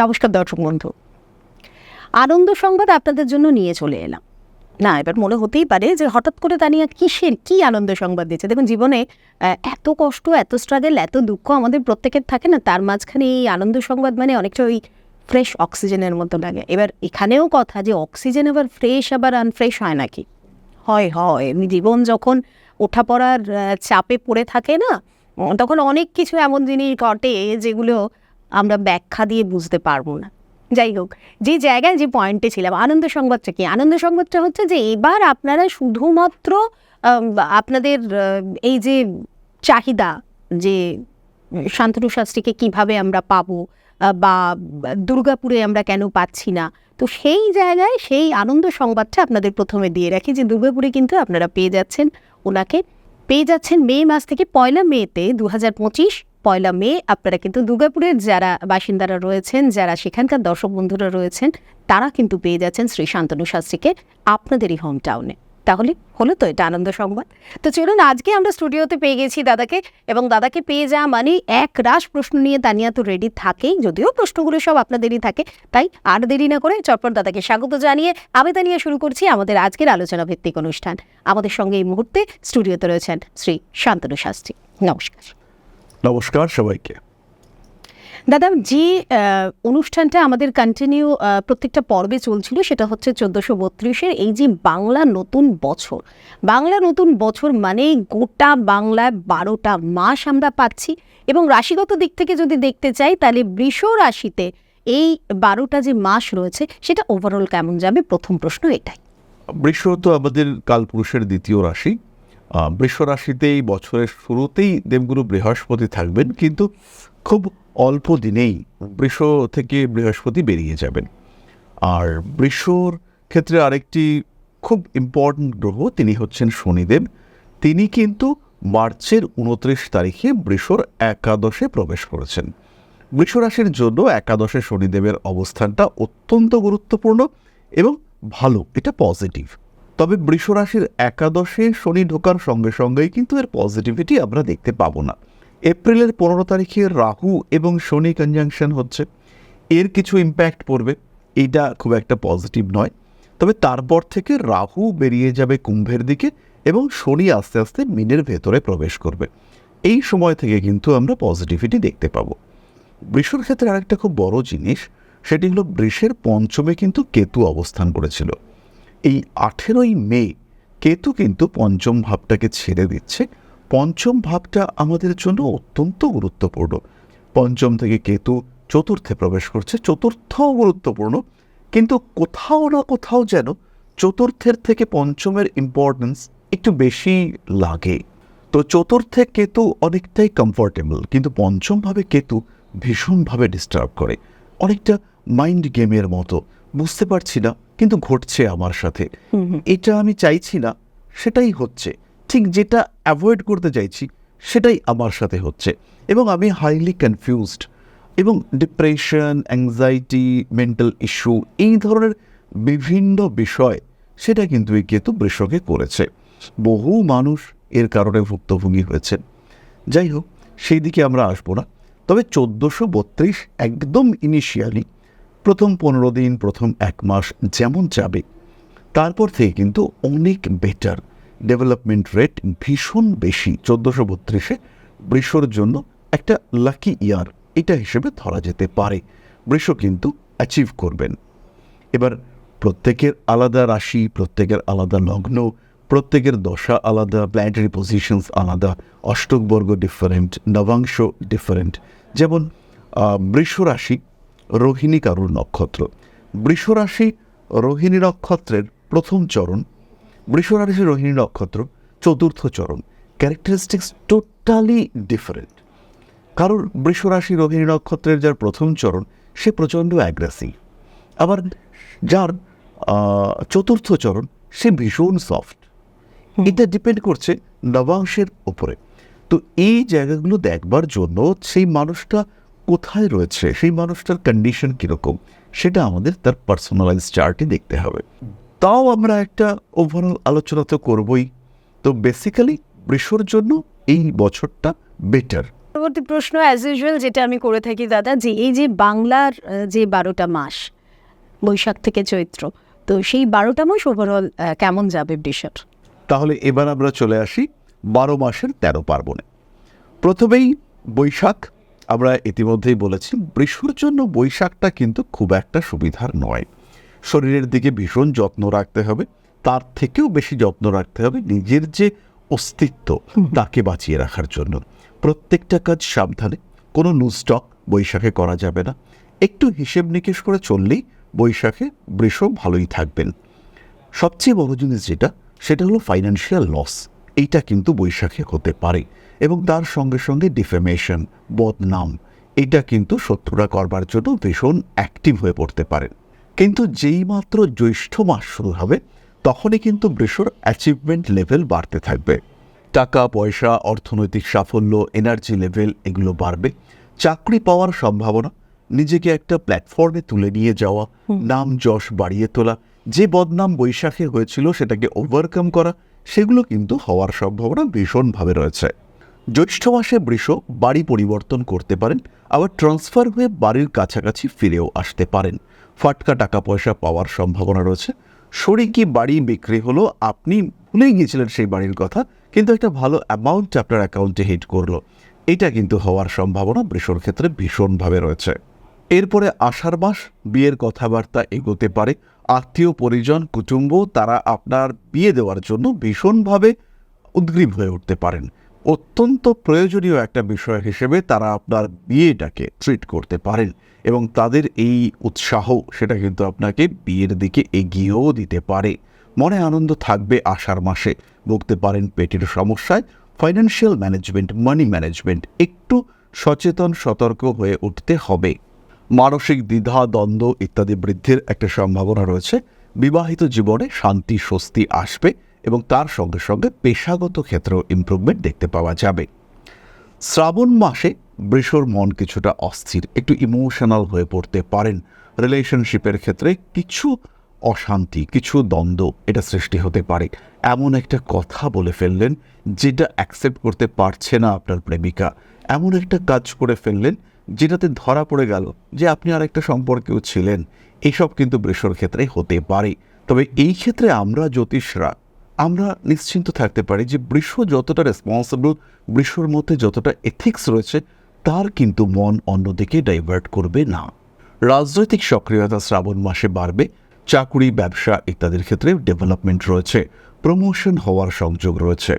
নমস্কার দর্শক বন্ধু। আনন্দ সংবাদ আপনাদের জন্য নিয়ে চলে এলাম। না, এবার মনে হতেই পারে যে হঠাৎ করে তানিয়া কিসের কি আনন্দ সংবাদ দিচ্ছে? দেখুন, জীবনে এত কষ্ট, এত স্ট্রাগল এত দুঃখ আমাদের প্রত্যেকের থাকে না, তার মাঝখানে এই আনন্দ সংবাদ মানে অনেকটা ওই ফ্রেশ অক্সিজেনের মতো লাগে। এবার এখানেও কথা যে অক্সিজেন আবার ফ্রেশ আবার আনফ্রেশ হয় নাকি? হয় হয়। এমনি জীবন যখন ওঠা পড়ার চাপে পড়ে থাকে না, তখন অনেক কিছু এমন জিনিস ঘটে যেগুলো আমরা ব্যাখ্যা দিয়ে বুঝতে পারব না। যাই হোক, যে জায়গায় যে পয়েন্টে ছিলাম, আনন্দ সংবাদটা কি? আনন্দ সংবাদটা হচ্ছে যে এবার আপনারা শুধুমাত্র আপনাদের এই যে চাহিদা যে শান্তনু শাস্ত্রীকে কীভাবে আমরা পাবো বা দুর্গাপুরে আমরা কেন পাচ্ছি না, তো সেই জায়গায় সেই আনন্দ সংবাদটা আপনাদের প্রথমে দিয়ে রাখি যে দুর্গাপুরে কিন্তু আপনারা পেয়ে যাচ্ছেন ওনাকে। পেয়ে যাচ্ছেন মে মাস থেকে পয়লা মেতে দু হাজার পঁচিশ। পয়লা মে আপনারা কিন্তু দুর্গাপুরের যারা বাসিন্দারা রয়েছেন, যারা সেখানকার দর্শক বন্ধুরা রয়েছেন, তারা কিন্তু পেয়ে যাচ্ছেন শ্রী শান্তনু শাস্ত্রীকে আপনাদেরই হোম টাউনে তাহলে হলো তো এটা আনন্দ সংবাদ। তো চলুন আজকে আমরা স্টুডিওতে পেয়ে গেছি দাদাকে এবং দাদাকে পেয়ে যাওয়া মানে এক রাশ প্রশ্ন নিয়ে তানিয়া তো রেডি থাকেই যদিও প্রশ্নগুলো সব আপনাদেরই থাকে, তাই আর দেরি না করে চটপট দাদাকে স্বাগত জানিয়ে আমি তানিয়া শুরু করছি আমাদের আজকের আলোচনা ভিত্তিক অনুষ্ঠান। আমাদের সঙ্গে এই মুহূর্তে স্টুডিওতে রয়েছেন শ্রী শান্তনু শাস্ত্রী। নমস্কার। নমস্কার সবাইকে। দাদা যে অনুষ্ঠানটা আমাদের কন্টিনিউ প্রত্যেকটা পর্বে চলছিল সেটা হচ্ছে চোদ্দোশো বত্রিশের এই যে বাংলা নতুন বছর। বাংলা নতুন বছর মানে গোটা বাংলায় বারোটা মাস আমরা পাচ্ছি এবং রাশিগত দিক থেকে যদি দেখতে চাই তাহলে বৃষ রাশিতে এই বারোটা যে মাস রয়েছে সেটা ওভারঅল কেমন যাবে? প্রথম প্রশ্ন এটাই। বৃষ তো আমাদের কালপুরুষের দ্বিতীয় রাশি। আহ, রাশিতে এই বছরের শুরুতেই দেবগুরু বৃহস্পতি থাকবেন কিন্তু খুব অল্প দিনেই বৃষ থেকে বৃহস্পতি বেরিয়ে যাবেন। আর বৃষর ক্ষেত্রে আরেকটি খুব ইম্পর্ট্যান্ট গ্রহ তিনি হচ্ছেন শনিদেব। তিনি কিন্তু মার্চের উনত্রিশ তারিখে বৃষর একাদশে প্রবেশ করেছেন। বৃষ রাশির জন্য একাদশে শনিদেবের অবস্থানটা অত্যন্ত গুরুত্বপূর্ণ এবং ভালো, এটা পজিটিভ তবে বৃষ রাশির একাদশে শনি ঢোকার সঙ্গে সঙ্গেই কিন্তু এর পজিটিভিটি আমরা দেখতে পাবো না। এপ্রিলের পনেরো তারিখে রাহু এবং শনি কনজাংশন হচ্ছে। এর কিছু ইম্প্যাক্ট পড়বে। এইটা খুব একটা পজিটিভ নয়। তবে তারপর থেকে রাহু বেরিয়ে যাবে কুম্ভের দিকে এবং শনি আস্তে আস্তে মিনের ভেতরে প্রবেশ করবে। এই সময় থেকে কিন্তু আমরা পজিটিভিটি দেখতে পাবো। বৃষর ক্ষেত্রে আরেকটা খুব বড় জিনিস, সেটি হলো বৃষের পঞ্চমে কিন্তু কেতু অবস্থান করেছিল। এই আঠেরোই মে কেতু কিন্তু পঞ্চম ভাবটাকে ছেড়ে দিচ্ছে। পঞ্চম ভাবটা আমাদের জন্য অত্যন্ত গুরুত্বপূর্ণ। পঞ্চম থেকে কেতু চতুর্থে প্রবেশ করছে চতুর্থও গুরুত্বপূর্ণ। কিন্তু কোথাও না কোথাও যেন চতুর্থের থেকে পঞ্চমের ইম্পর্টেন্স একটু বেশি লাগে। তো চতুর্থে কেতু অনেকটাই কমফোর্টেবল কিন্তু পঞ্চমভাবে কেতু ভীষণভাবে ডিস্টার্ব করে। অনেকটা মাইন্ড গেমের মতো। বুঝতে পারছি না কিন্তু ঘটছে আমার সাথে। এটা আমি চাইছি না সেটাই হচ্ছে। ঠিক যেটা অ্যাভয়েড করতে চাইছি, সেটাই আমার সাথে হচ্ছে। এবং আমি হাইলি কনফিউজড এবং ডিপ্রেশন অ্যাংজাইটি মেন্টাল ইস্যু এই ধরনের বিভিন্ন বিষয় সেটা কিন্তু এই কেতু বৃষকে করেছে। বহু মানুষ এর কারণে ভুক্তভোগী হয়েছে। যাই হোক, সেই দিকে আমরা আসব না। তবে চোদ্দোশো বত্রিশ একদম ইনিশিয়ালি প্রথম পনেরো দিন, প্রথম এক মাস যেমন যাবে, তারপর থেকে কিন্তু অনেক বেটার ডেভেলপমেন্ট রেট ভীষণ বেশি। চোদ্দোশো বত্রিশে বৃষর জন্য একটা লাকি ইয়ার এটা হিসেবে ধরা যেতে পারে। বৃষ কিন্তু অ্যাচিভ করবেন। এবার প্রত্যেকের আলাদা রাশি, প্রত্যেকের আলাদা লগ্ন, প্রত্যেকের দশা আলাদা প্ল্যানেটারি পজিশনস আলাদা অষ্টকবর্গ ডিফারেন্ট নবাংশ ডিফারেন্ট যেমন বৃষ রাশি রোহিণী কারুর নক্ষত্র। বৃষ রাশি রোহিণী নক্ষত্রের প্রথম চরণ বৃষ রাশি রোহিণী নক্ষত্র চতুর্থ চরণ। ক্যারেক্টারিস্টিক্স টোটালি ডিফারেন্ট কারণ বৃষ রাশি রোহিণী নক্ষত্রের যার প্রথম চরণ, সে প্রচণ্ড অ্যাগ্রেসিভ আবার যার চতুর্থ চরণ, সে ভীষণ সফট এটা ডিপেন্ড করছে নবাংশের উপরে। তো এই জায়গাগুলো দেখবার জন্য সেই মানুষটা কোথায় রয়েছে, সেই মানুষটার কন্ডিশন কীরকম, সেটা আমাদের তার পার্সোনালাইজ চার্টে দেখতে হবে। তাও আমরা একটা ওভারঅল আলোচনা তো করবই। তো বেসিক্যালি বৃষর জন্য এই বছরটা বেটার পরবর্তী প্রশ্ন অ্যাজ ইউজুয়াল যেটা আমি করে থাকি দাদা যে এই যে বাংলার যে বারোটা মাস বৈশাখ থেকে চৈত্র তো সেই বারোটা মাস ওভারঅল কেমন যাবে বৃষার তাহলে এবার আমরা চলে আসি বারো মাসের তেরো পার্বণে। প্রথমেই বৈশাখ আমরা ইতিমধ্যেই বলেছি বৃষুর জন্য বৈশাখটা কিন্তু খুব একটা সুবিধার নয়। শরীরের দিকে ভীষণ যত্ন রাখতে হবে, তার থেকেও বেশি যত্ন রাখতে হবে নিজের যে অস্তিত্ব তাকে বাঁচিয়ে রাখার জন্য। প্রত্যেকটা কাজ সাবধানে, কোনো স্টক বৈশাখে করা যাবে না। একটু হিসেব নিকেশ করে চললেই বৈশাখে বৃষ ভালোই থাকবেন। সবচেয়ে বড় জিনিস যেটা, সেটা হলো ফাইন্যান্সিয়াল লস এইটা কিন্তু বৈশাখে হতে পারে এবং তার সঙ্গে সঙ্গে ডিফেমেশন বদনাম এটা কিন্তু শত্রুরা করবার জন্য ভীষণ অ্যাক্টিভ হয়ে পড়তে পারেন। কিন্তু যেই মাত্র জ্যৈষ্ঠ মাস শুরু হবে তখনই কিন্তু বৃষর অ্যাচিভমেন্ট লেভেল বাড়তে থাকবে। টাকা পয়সা অর্থনৈতিক সাফল্য এনার্জি লেভেল এগুলো বাড়বে। চাকরি পাওয়ার সম্ভাবনা নিজেকে একটা প্ল্যাটফর্মে তুলে নিয়ে যাওয়া নাম যশ বাড়িয়ে তোলা যে বদনাম বৈশাখে হয়েছিল সেটাকে ওভারকাম করা সেগুলো কিন্তু হওয়ার সম্ভাবনা ভীষণভাবে রয়েছে। জ্যৈষ্ঠ মাসে বৃষ বাড়ি পরিবর্তন করতে পারেন আবার ট্রান্সফার হয়ে বাড়ির কাছাকাছি ফিরেও আসতে পারেন। ফাটকা টাকা পয়সা পাওয়ার সম্ভাবনা রয়েছে। শরিকি বাড়ি বিক্রি হলো, আপনি ভুলেই গিয়েছিলেন সেই বাড়ির কথা, কিন্তু একটা ভালো অ্যামাউন্ট আপনার অ্যাকাউন্টে হিট করল। এটা কিন্তু হওয়ার সম্ভাবনা বৃষর ক্ষেত্রে ভীষণভাবে রয়েছে। এরপরে আষাঢ় মাস, বিয়ের কথাবার্তা এগোতে পারে। আত্মীয়, পরিজন, কুটুম্ব, তারা আপনার বিয়ে দেওয়ার জন্য ভীষণভাবে উদ্গ্রীব হয়ে উঠতে পারেন। অত্যন্ত প্রয়োজনীয় একটা বিষয় হিসেবে তারা আপনার বিয়েটাকে ট্রিট করতে পারেন। এবং তাদের এই উৎসাহ সেটা কিন্তু আপনাকে বিয়ের দিকে এগিয়েও দিতে পারে। মনে আনন্দ থাকবে আষাঢ় মাসে। ভুগতে পারেন পেটের সমস্যায় ফাইন্যান্সিয়াল ম্যানেজমেন্ট মানি ম্যানেজমেন্ট একটু সচেতন, সতর্ক হয়ে উঠতে হবে। মানসিক দ্বিধা, দ্বন্দ্ব ইত্যাদি বৃদ্ধির একটা সম্ভাবনা রয়েছে। বিবাহিত জীবনে শান্তি, স্বস্তি আসবে এবং তার সঙ্গে সঙ্গে পেশাগত ক্ষেত্রেও ইমপ্রুভমেন্ট দেখতে পাওয়া যাবে। শ্রাবণ মাসে বৃষর মন কিছুটা অস্থির, একটু ইমোশনাল হয়ে পড়তে পারেন। রিলেশনশিপের ক্ষেত্রে কিছু অশান্তি, কিছু দ্বন্দ্ব এটা সৃষ্টি হতে পারে। এমন একটা কথা বলে ফেললেন যেটা অ্যাকসেপ্ট করতে পারছে না আপনার প্রেমিকা। এমন একটা কাজ করে ফেললেন যেটাতে ধরা পড়ে গেল যে আপনি আর একটা সম্পর্কেও ছিলেন। এসব কিন্তু বৃষর ক্ষেত্রে হতে পারে। তবে এই ক্ষেত্রে আমরা জ্যোতিষরা, আমরা নিশ্চিন্ত থাকতে পারি যে বৃষ যতটা রেসপন্সিবল বৃষর মধ্যে যতটা এথিক্স রয়েছে তার কিন্তু মন অন্যদিকে ডাইভার্ট করবে না। রাজনৈতিক সক্রিয়তা শ্রাবণ মাসে বাড়বে, চাকুরি, ব্যবসা ইত্যাদির ক্ষেত্রে ডেভেলপমেন্ট রয়েছে প্রমোশন হওয়ার সংযোগ রয়েছে।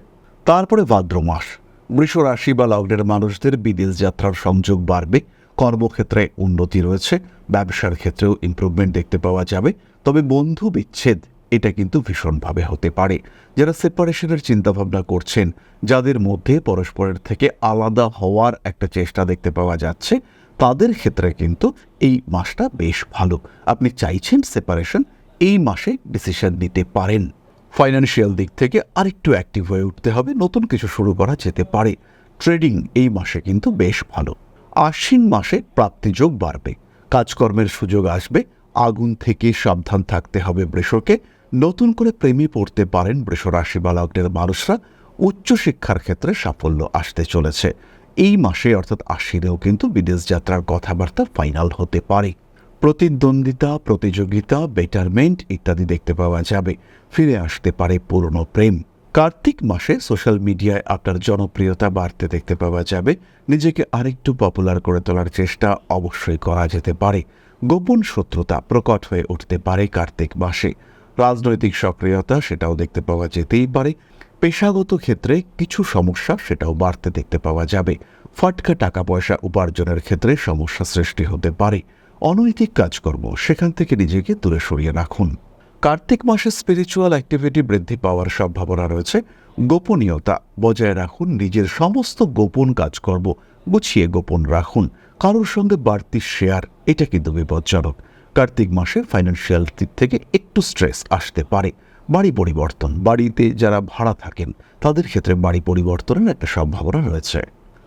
তারপরে ভাদ্র মাস, বৃষ রাশি বা লগ্নের মানুষদের বিদেশ যাত্রার সংযোগ বাড়বে, কর্মক্ষেত্রে উন্নতি রয়েছে, ব্যবসার ক্ষেত্রেও ইমপ্রুভমেন্ট দেখতে পাওয়া যাবে, তবে বন্ধু বিচ্ছেদ এটা কিন্তু ভীষণভাবে হতে পারে। যারা সেপারেশনের চিন্তাভাবনা করছেন, যাদের মধ্যে পরস্পরের থেকে আলাদা হওয়ার একটা চেষ্টা দেখতে পাওয়া যাচ্ছে, তাদের ক্ষেত্রে কিন্তু এই মাসটা বেশ ভালো। আপনি চাইছেন সেপারেশন, এই মাসে ডিসিশন নিতে পারেন। ফাইন্যান্সিয়াল দিক থেকে আরেকটু অ্যাক্টিভ হয়ে উঠতে হবে, নতুন কিছু শুরু করা যেতে পারে। ট্রেডিং এই মাসে কিন্তু বেশ ভালো। আশ্বিন মাসে প্রাপ্তিযোগ বাড়বে, কাজকর্মের সুযোগ আসবে, আগুন থেকে সাবধান থাকতে হবে বৃষকে। নতুন করে প্রেমে পড়তে পারেন বৃষ রাশি বা লগ্নের মানুষরা উচ্চশিক্ষার ক্ষেত্রে সাফল্য আসতে চলেছে। এই মাসে অর্থাৎ আশিরেও কিন্তু বিদেশ যাত্রার কথাবার্তা ফাইনাল হতে পারে। প্রতিদ্বন্দ্বিতা, প্রতিযোগিতা, বেটারমেন্ট ইত্যাদি দেখতে পাওয়া যাবে। ফিরে আসতে পারে পুরনো প্রেম। কার্তিক মাসে সোশ্যাল মিডিয়ায় আপনার জনপ্রিয়তা বাড়তে দেখতে পাওয়া যাবে। নিজেকে আরেকটু পপুলার করে তোলার চেষ্টা অবশ্যই করা যেতে পারে। গোপন শত্রুতা প্রকট হয়ে উঠতে পারে কার্তিক মাসে। রাজনৈতিক সক্রিয়তা সেটাও দেখতে পাওয়া যেতেই পারে। পেশাগত ক্ষেত্রে কিছু সমস্যা সেটাও বাড়তে দেখতে পাওয়া যাবে। ফাটকা টাকা পয়সা উপার্জনের ক্ষেত্রে সমস্যা সৃষ্টি হতে পারে। অনৈতিক কাজকর্ম সেখান থেকে নিজেকে দূরে সরিয়ে রাখুন। কার্তিক মাসে স্পিরিচুয়াল অ্যাক্টিভিটি বৃদ্ধি পাওয়ার সম্ভাবনা রয়েছে। গোপনীয়তা বজায় রাখুন। নিজের সমস্ত গোপন কাজকর্ম গুছিয়ে গোপন রাখুন। কারোর সঙ্গে বাড়তি শেয়ার এটা কিন্তু বিপজ্জনক। কার্তিক মাসে ফাইন্যান্সিয়াল দিক থেকে একটু স্ট্রেস আসতে পারে। বাড়ি পরিবর্তন, বাড়িতে যারা ভাড়া থাকেন, তাদের ক্ষেত্রে বাড়ি পরিবর্তনের একটা সম্ভাবনা রয়েছে।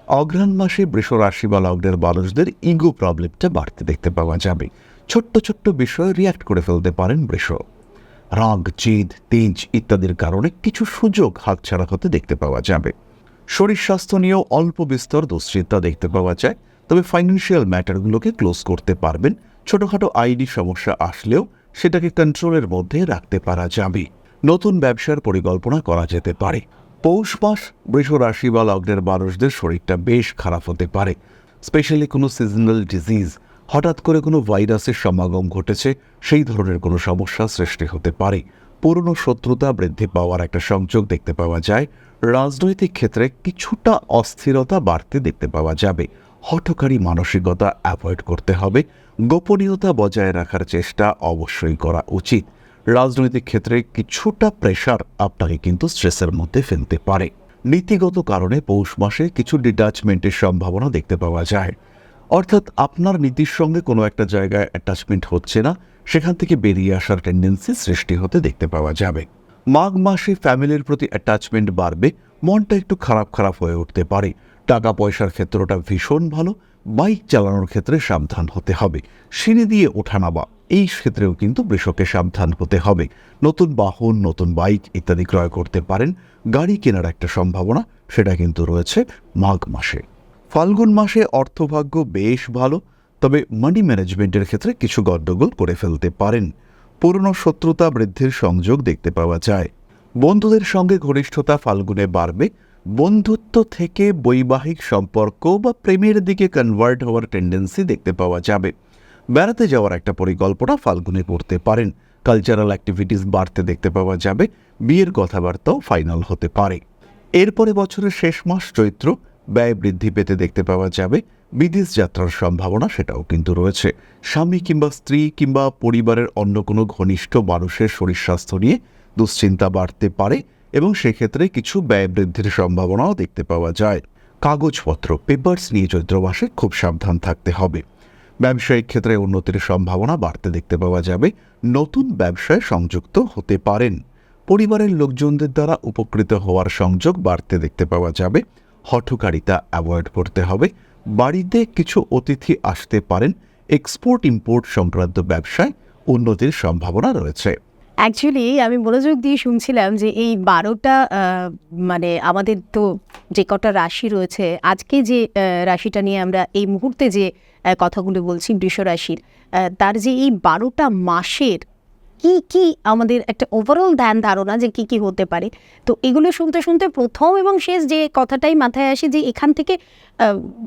অগ্রহায়ণ মাসে বৃষ রাশি বা লগ্নের মানুষদের ইগো প্রবলেমটা বাড়তে দেখতে পাওয়া যাবে। ছোট্ট ছোট্ট বিষয়ে রিয়াক্ট করে ফেলতে পারেন বৃষ। রাগ, জেদ, তেজ ইত্যাদির কারণে কিছু সুযোগ হাতছাড়া হতে দেখতে পাওয়া যাবে। শরীর স্বাস্থ্য নিয়েও অল্প বিস্তর দুশ্চিন্তা দেখতে পাওয়া যায়। তবে ফাইন্যান্সিয়াল ম্যাটারগুলোকে ক্লোজ করতে পারবেন। ছোটখাটো আইডি সমস্যা আসলেও সেটাকে কন্ট্রোলের মধ্যে রাখতে পারা যাবে। নতুন ব্যবসার পরিকল্পনা করা যেতে পারে। পৌষ মাস, বৃষ রাশি বা লগ্নের মানুষদের শরীরটা বেশ খারাপ হতে পারে। স্পেশালি কোনো সিজনাল ডিজিজ হঠাৎ করে কোনো ভাইরাসের সমাগম ঘটেছে, সেই ধরনের কোনো সমস্যা সৃষ্টি হতে পারে। পুরনো শত্রুতা বৃদ্ধি পাওয়ার একটা সংযোগ দেখতে পাওয়া যায়। রাজনৈতিক ক্ষেত্রে কিছুটা অস্থিরতা বাড়তে দেখতে পাওয়া যাবে। হঠকারী মানসিকতা অ্যাভয়েড করতে হবে। গোপনীয়তা বজায় রাখার চেষ্টা অবশ্যই করা উচিত। রাজনৈতিক ক্ষেত্রে কিছুটা প্রেশার আপনাকে কিন্তু স্ট্রেসের মধ্যে ফেলতে পারে। নীতিগত কারণে পৌষ মাসে কিছু ডিটাচমেন্টের সম্ভাবনা দেখতে পাওয়া যায়। অর্থাৎ আপনার নীতির সঙ্গে কোনো একটা জায়গায় অ্যাটাচমেন্ট হচ্ছে না, সেখান থেকে বেরিয়ে আসার টেন্ডেন্সি সৃষ্টি হতে দেখতে পাওয়া যাবে। মাঘ মাসে ফ্যামিলির প্রতি অ্যাটাচমেন্ট বাড়বে, মনটা একটু খারাপ খারাপ হয়ে উঠতে পারে। টাকা পয়সার ক্ষেত্রে ক্ষেত্রটা ভীষণ ভালো, বাইক চালানোর ক্ষেত্রে সাবধান হতে হবে। সিঁড়ি দিয়ে ওঠানামা এই ক্ষেত্রেও কিন্তু বৃষকে সাবধান হতে হবে। নতুন বাহন, নতুন বাইক ইত্যাদি ক্রয় করতে পারেন। গাড়ি কেনার একটা সম্ভাবনা, সেটা কিন্তু রয়েছে মাঘ মাসে। ফাল্গুন মাসে অর্থভাগ্য বেশ ভালো, তবে মানি ম্যানেজমেন্টের ক্ষেত্রে কিছু গণ্ডগোল করে ফেলতে পারেন। পুরনো শত্রুতা বৃদ্ধির সংযোগ দেখতে পাওয়া যায়। বন্ধুদের সঙ্গে ঘনিষ্ঠতা ফাল্গুনে বাড়বে বন্ধুত্ব থেকে বৈবাহিক সম্পর্ক বা প্রেমের দিকে কনভার্ট হওয়ার টেন্ডেন্সি দেখতে পাওয়া যাবে। বেড়াতে যাওয়ার একটা পরিকল্পনা ফাল্গুনে করতে পারেন। কালচারাল অ্যাক্টিভিটিস বাড়তে দেখতে পাওয়া যাবে। বিয়ের কথাবার্তাও ফাইনাল হতে পারে। এরপরে বছরের শেষ মাস চৈত্র, ব্যয় বৃদ্ধি পেতে দেখতে পাওয়া যাবে। বিদেশ যাত্রার সম্ভাবনা সেটাও কিন্তু রয়েছে। স্বামী কিংবা স্ত্রী কিংবা পরিবারের অন্য কোনো ঘনিষ্ঠ মানুষের শরীর স্বাস্থ্য নিয়ে দুশ্চিন্তা বাড়তে পারে। এবং সেক্ষেত্রে কিছু ব্যয় বৃদ্ধির সম্ভাবনাও দেখতে পাওয়া যায়। কাগজপত্র পেপার্স নিয়ে চৈত্র মাসে খুব সাবধান থাকতে হবে। ব্যবসায়িক ক্ষেত্রে উন্নতির সম্ভাবনা বাড়তে দেখতে পাওয়া যাবে। নতুন ব্যবসায় সংযুক্ত হতে পারেন। পরিবারের লোকজনদের দ্বারা উপকৃত হওয়ার সংযোগ বাড়তে দেখতে পাওয়া যাবে। হঠকারিতা অ্যাভয়েড করতে হবে। বাড়িতে কিছু অতিথি আসতে পারেন। এক্সপোর্ট ইম্পোর্ট সংক্রান্ত ব্যবসায় উন্নতির সম্ভাবনা রয়েছে। অ্যাকচুয়ালি আমি মনোযোগ দিয়ে শুনছিলাম যে এই বারোটা মানে আমাদের তো যে কটা রাশি রয়েছে, আজকে যে রাশিটা নিয়ে আমরা এই মুহূর্তে যে কথাগুলো বলছি বৃষ রাশির তার যে এই বারোটা মাসের কি কি আমাদের একটা ওভারঅল ধ্যান ধারণা যে কি কি হতে পারে, তো এগুলো শুনতে শুনতে প্রথম এবং শেষ যে কথাটাই মাথায় আসে যে এখান থেকে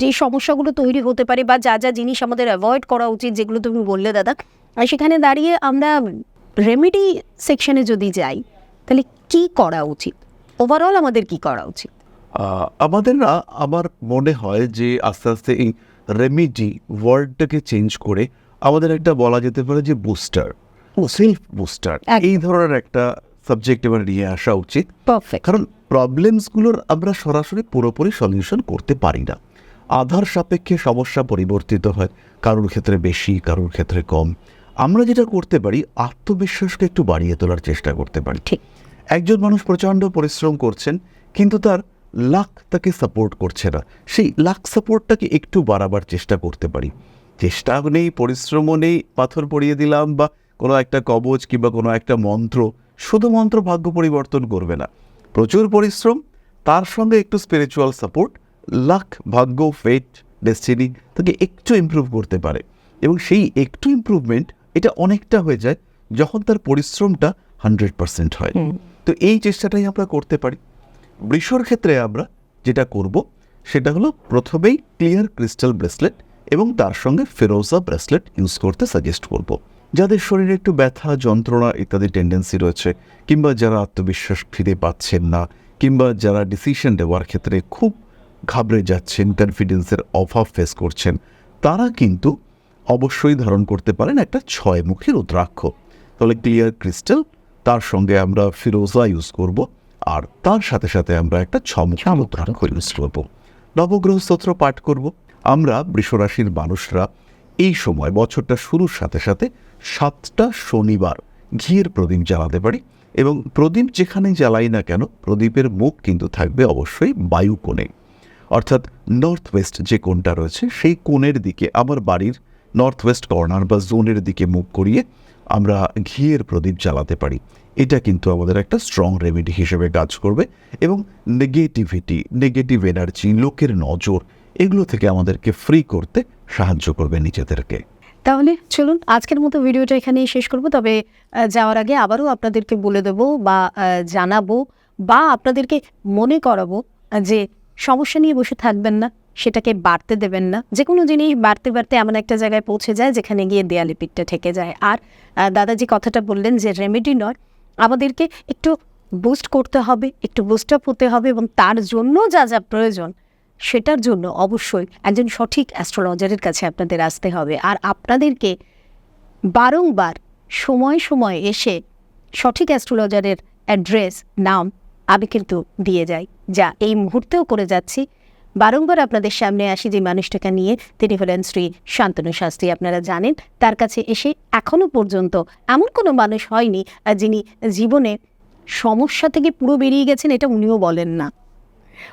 যে সমস্যাগুলো তৈরি হতে পারে বা যা যা জিনিস আমাদের অ্যাভয়েড করা উচিত যেগুলো তুমি বললে দাদা সেখানে দাঁড়িয়ে আমরা রেমেডি সেকশনে যদি যাই তাহলে কি করা উচিত? ওভারঅল আমাদের কি করা উচিত? আমাদের না আমার মনে হয় যে আস্তে আস্তে এই রেমিডি ওয়ার্ডটাকে চেঞ্জ করে আমাদের একটা বলা যেতে পারে যে বুস্টার সেলফ বুস্টার এই ধরনের একটা সাবজেক্ট এবার নিয়ে আসা উচিত। পারফেক্ট কারণ প্রবলেমসগুলোর আমরা সরাসরি পুরোপুরি সলিউশন করতে পারি না। আধার সাপেক্ষে সমস্যা পরিবর্তিত হয় কারোর ক্ষেত্রে বেশি কারোর ক্ষেত্রে কম। আমরা যেটা করতে পারি আত্মবিশ্বাসকে একটু বাড়িয়ে তোলার চেষ্টা করতে পারি। ঠিক। একজন মানুষ প্রচণ্ড পরিশ্রম করছেন কিন্তু তার লাক তাকে সাপোর্ট করছে না। সেই লাক সাপোর্টটাকে একটু বাড়াবার চেষ্টা করতে পারি। চেষ্টা নেই পরিশ্রমও নেই পাথর পড়িয়ে দিলাম বা কোনো একটা কবচ কিংবা কোনো একটা মন্ত্র। শুধু মন্ত্র ভাগ্য পরিবর্তন করবে না। প্রচুর পরিশ্রম তার সঙ্গে একটু স্পিরিচুয়াল সাপোর্ট লাক ভাগ্য ফেট ডেস্টিনি তাকে একটু ইম্প্রুভ করতে পারে। এবং সেই একটু ইমপ্রুভমেন্ট এটা অনেকটা হয়ে যায় যখন তার পরিশ্রমটা হান্ড্রেড পার্সেন্ট হয়। তো এই চেষ্টাটাই আমরা করতে পারি। বৃষর ক্ষেত্রে আমরা যেটা করব সেটা হলো প্রথমেই ক্লিয়ার ক্রিস্টাল ব্রেসলেট এবং তার সঙ্গে ফেরোজা ব্রেসলেট ইউজ করতে সাজেস্ট করব। যাদের শরীরে একটু ব্যথা যন্ত্রণা ইত্যাদি টেন্ডেন্সি রয়েছে কিংবা যারা আত্মবিশ্বাস ফিরে পাচ্ছেন না কিংবা যারা ডিসিশন দেওয়ার ক্ষেত্রে খুব ঘাবড়ে যাচ্ছেন কনফিডেন্সের অভাব ফেস করছেন তারা কিন্তু অবশ্যই ধারণ করতে পারেন একটা ছয়মুখী রুদ্রাক্ষ। তাহলে ক্লিয়ার ক্রিস্টাল তার সঙ্গে আমরা ফিরোজা ইউজ করব আর তার সাথে সাথে আমরা একটা ছমুখী রুদ্রাক্ষ ইউজ করব। নবগ্রহ স্তোত্র পাঠ করব। আমরা বৃষরাশির মানুষরা এই সময় বছরটা শুরুর সাথে সাথে সাতটা শনিবার ঘিয়ের প্রদীপ জ্বালাতে পারি এবং প্রদীপ যেখানে জ্বালাই না কেন প্রদীপের মুখ কিন্তু থাকবে অবশ্যই বায়ু কোণে অর্থাৎ নর্থ ওয়েস্ট যে কোণটা রয়েছে সেই কোণের দিকে আমার বাড়ির নর্থ ওয়েস্ট কর্নার বা জোনের দিকে মুখ করিয়ে আমরা ঘিয়ের প্রদীপ জ্বালাতে পারি। এটা কিন্তু আমাদের একটা স্ট্রং রেমেডি হিসেবে কাজ করবে এবং নেগেটিভিটি নেগেটিভ এনার্জি লোকের নজর, এগুলো থেকে আমাদেরকে ফ্রি করতে সাহায্য করবে নিজেদেরকে। তাহলে চলুন, আজকের মতো ভিডিওটা এখানেই শেষ করব। তবে যাওয়ার আগে আবারও আপনাদেরকে বলে দেব বা জানাব বা আপনাদেরকে মনে করাবো যে সমস্যা নিয়ে বসে থাকবেন না। সেটাকে বাড়তে দেবেন না। যে কোনো জিনিস বাড়তে বাড়তে এমন একটা জায়গায় পৌঁছে যায় যেখানে গিয়ে দেয়ালে পিঠটা ঠেকে যায়। আর দাদা যে কথাটা বললেন যে রেমেডি নয়, আমাদেরকে একটু বুস্ট করতে হবে, একটু বুস্ট আপ হতে হবে এবং তার জন্য যা যা প্রয়োজন সেটার জন্য অবশ্যই একজন সঠিক অ্যাস্ট্রোলজারের কাছে আপনাদের আসতে হবে। আর আপনাদেরকে বারংবার সময় সময় এসে সঠিক অ্যাস্ট্রোলজারের অ্যাড্রেস নাম আমি কিন্তু দিয়ে যাই। যা এই মুহূর্তেও করে যাচ্ছি। বারংবার আপনাদের সামনে আসি যে মানুষটাকে নিয়ে তিনি হলেন শ্রী শান্তনু শাস্ত্রী। আপনারা জানেন তার কাছে এসে এখনও পর্যন্ত এমন কোনো মানুষ হয়নি যিনি জীবনে সমস্যা থেকে পুরো বেরিয়ে গেছেন এটা উনিও বলেন না।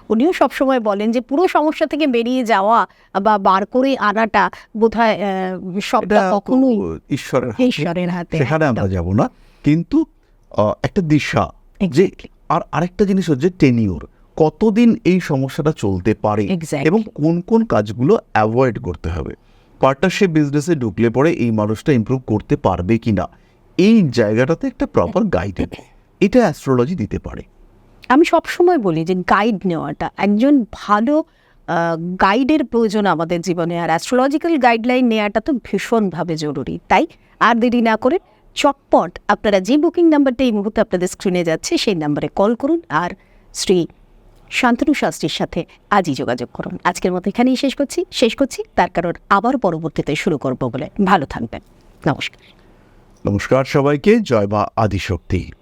উনিও সবসময় বলেন যে পুরো সমস্যা থেকে বেরিয়ে যাওয়া বা বার করে আনাটা বোধহয় সবটা কখনোই ঈশ্বরের। ঈশ্বরের হাতে সেখানে আমরা যাব না। কিন্তু একটা দিশা যে আর আরেকটা জিনিস হচ্ছে টেনিওর। কতদিন এই সমস্যাটা চলতে পারে. এবং কোন কোন কাজগুলো অ্যাভয়েড করতে হবে? পার্টনারশিপ বিজনেসে ঢুকলে পরে এই মানুষটা ইমপ্রুভ করতে পারবে কি না এই জায়গাটাতে একটা প্রপার গাইডেন্স এটা অ্যাস্ট্রোলজি দিতে পারে। আমি সবসময় বলি যে গাইড নেওয়াটা একজন ভালো গাইডের প্রয়োজন আমাদের জীবনে। আর অ্যাস্ট্রোলজিক্যাল গাইডলাইন নেওয়াটা তো ভীষণভাবে জরুরি। তাই আর দেরি না করে চটপট আপনারা যে বুকিং নাম্বারটা এই মুহূর্তে আপনাদের স্ক্রিনে যাচ্ছে সেই নাম্বারে কল করুন। আর শ্রী শান্তনু শাস্ত্রীর সাথে আজই যোগাযোগ করুন। আজকের মতো এখানেই শেষ করছি। শেষ করছি, তার কারণ আবার পরবর্তীতে শুরু করব বলে। ভালো থাকবেন। নমস্কার। নমস্কার সবাইকে, জয় বা আদিশক্তি।